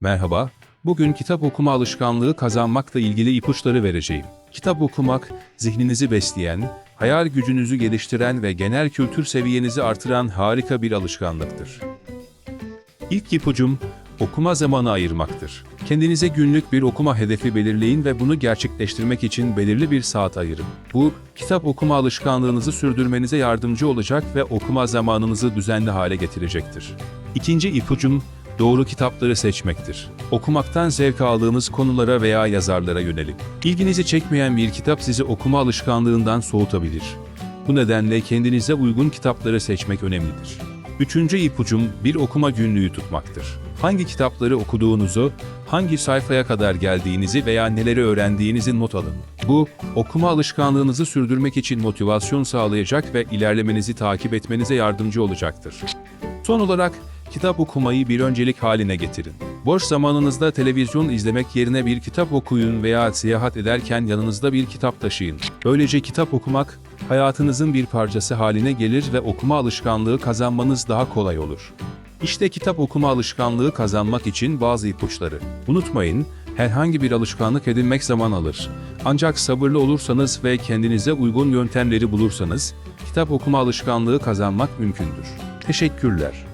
Merhaba, bugün kitap okuma alışkanlığı kazanmakla ilgili ipuçları vereceğim. Kitap okumak, zihninizi besleyen, hayal gücünüzü geliştiren ve genel kültür seviyenizi artıran harika bir alışkanlıktır. İlk ipucum, okuma zamanı ayırmaktır. Kendinize günlük bir okuma hedefi belirleyin ve bunu gerçekleştirmek için belirli bir saat ayırın. Bu, kitap okuma alışkanlığınızı sürdürmenize yardımcı olacak ve okuma zamanınızı düzenli hale getirecektir. İkinci ipucum, doğru kitapları seçmektir. Okumaktan zevk aldığınız konulara veya yazarlara yönelin. İlginizi çekmeyen bir kitap sizi okuma alışkanlığından soğutabilir. Bu nedenle kendinize uygun kitapları seçmek önemlidir. Üçüncü ipucum bir okuma günlüğü tutmaktır. Hangi kitapları okuduğunuzu, hangi sayfaya kadar geldiğinizi veya neleri öğrendiğinizi not alın. Bu, okuma alışkanlığınızı sürdürmek için motivasyon sağlayacak ve ilerlemenizi takip etmenize yardımcı olacaktır. Son olarak, kitap okumayı bir öncelik haline getirin. Boş zamanınızda televizyon izlemek yerine bir kitap okuyun veya seyahat ederken yanınızda bir kitap taşıyın. Böylece kitap okumak, hayatınızın bir parçası haline gelir ve okuma alışkanlığı kazanmanız daha kolay olur. İşte kitap okuma alışkanlığı kazanmak için bazı ipuçları. Unutmayın, herhangi bir alışkanlık edinmek zaman alır. Ancak sabırlı olursanız ve kendinize uygun yöntemleri bulursanız, kitap okuma alışkanlığı kazanmak mümkündür. Teşekkürler.